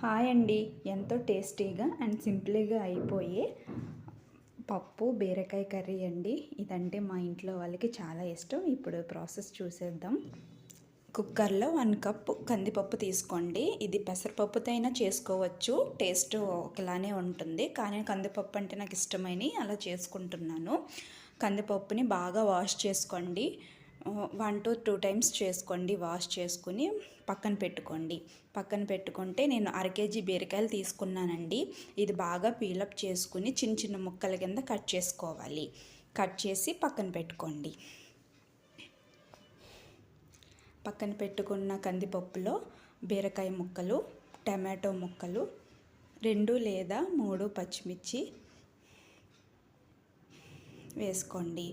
Hi అండి. ఎంతో టేస్టీగా అండ్ సింపుల్గా అయిపోయే పప్పు బీరకాయ కర్రీ అండి. ఇదంటే మా ఇంట్లో వాళ్ళకి చాలా ఇష్టం. ఇప్పుడు ప్రాసెస్ చూసేద్దాం. కుక్కర్లో వన్ కప్ కందిపప్పు తీసుకోండి. ఇది పెసరపప్పుతో అయినా చేసుకోవచ్చు. టేస్ట్ ఒకలానే ఉంటుంది. కానీ కందిపప్పు అంటే నాకు ఇష్టమైన అలా చేసుకుంటున్నాను. కందిపప్పుని బాగా వాష్ చేసుకోండి. వన్ టు టూ టైమ్స్ చేసుకోండి వాష్ చేసుకుని పక్కన పెట్టుకోండి. పక్కన పెట్టుకుంటే నేను అర కేజీ బీరకాయలు తీసుకున్నానండి. ఇది బాగా పీలప్ చేసుకుని చిన్న చిన్న ముక్కల కింద కట్ చేసుకోవాలి. కట్ చేసి పక్కన పెట్టుకోండి. పక్కన పెట్టుకున్న కందిపప్పులో బీరకాయ ముక్కలు టమాటో ముక్కలు రెండు లేదా మూడు పచ్చిమిర్చి వేసుకోండి.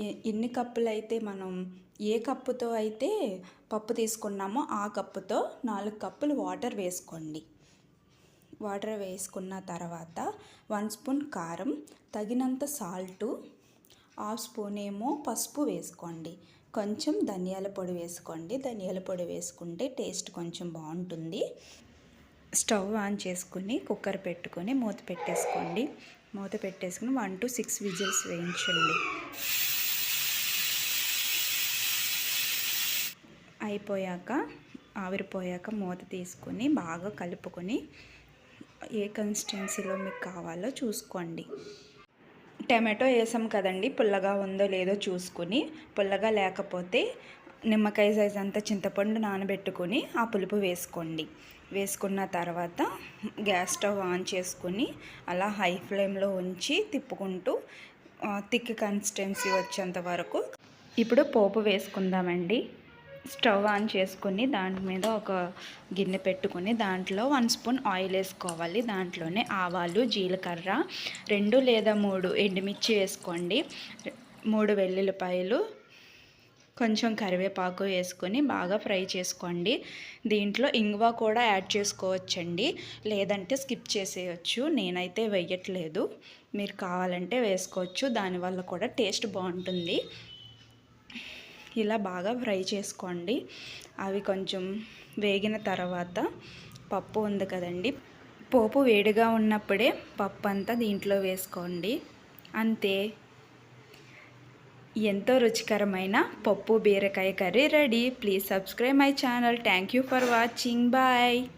ఎన్ని కప్పులు అయితే మనం ఏ కప్పుతో అయితే పప్పు తీసుకున్నామో ఆ కప్పుతో నాలుగు కప్పులు వాటర్ వేసుకోండి. వాటర్ వేసుకున్న తర్వాత వన్ స్పూన్ కారం తగినంత సాల్టు హాఫ్ స్పూన్ ఏమో పసుపు వేసుకోండి. కొంచెం ధనియాల పొడి వేసుకోండి. ధనియాల పొడి వేసుకుంటే టేస్ట్ కొంచెం బాగుంటుంది. స్టవ్ ఆన్ చేసుకుని కుక్కర్ పెట్టుకొని మూత పెట్టేసుకోండి. మూత పెట్టేసుకుని వన్ టు సిక్స్ విజిల్స్ వేయించండి. అయిపోయాక ఆవిరిపోయాక మూత తీసుకొని బాగా కలుపుకొని ఏ కన్సిస్టెన్సీలో మీకు కావాలో చూసుకోండి. టమాటో వేసాం కదండి పుల్లగా ఉందో లేదో చూసుకుని పుల్లగా లేకపోతే నిమ్మకాయ సైజ్ అంతా చింతపండు నానబెట్టుకొని ఆ పులుపు వేసుకోండి. వేసుకున్న తర్వాత గ్యాస్ స్టవ్ ఆన్ చేసుకుని అలా హై ఫ్లేమ్లో ఉంచి తిప్పుకుంటూ థిక్ కన్సిస్టెన్సీ వచ్చేంత వరకు. ఇప్పుడు పోపు వేసుకుందామండి. స్టవ్ ఆన్ చేసుకుని దాని మీద ఒక గిన్నె పెట్టుకుని దాంట్లో వన్ స్పూన్ ఆయిల్ వేసుకోవాలి. దాంట్లోనే ఆవాలు జీలకర్ర రెండు లేదా మూడు ఎండుమిర్చి వేసుకోండి. మూడు వెల్లుల్లిపాయలు కొంచెం కరివేపాకు వేసుకొని బాగా ఫ్రై చేసుకోండి. దీంట్లో ఇంగువ కూడా యాడ్ చేసుకోవచ్చండి. లేదంటే స్కిప్ చేసేయచ్చు. నేనైతే వేయట్లేదు. మీరు కావాలంటే వేసుకోవచ్చు. దానివల్ల కూడా టేస్ట్ బాగుంటుంది. ఇలా బాగా ఫ్రై చేసుకోండి. అవి కొంచెం వేగిన తర్వాత పప్పు ఉంది కదండి. పోపు వేడిగా ఉన్నప్పుడే పప్పు అంతా దీంట్లో వేసుకోండి. అంతే. ఎంతో రుచికరమైన పప్పు బీరకాయ curry ready. Please subscribe my channel. Thank you for watching. Bye.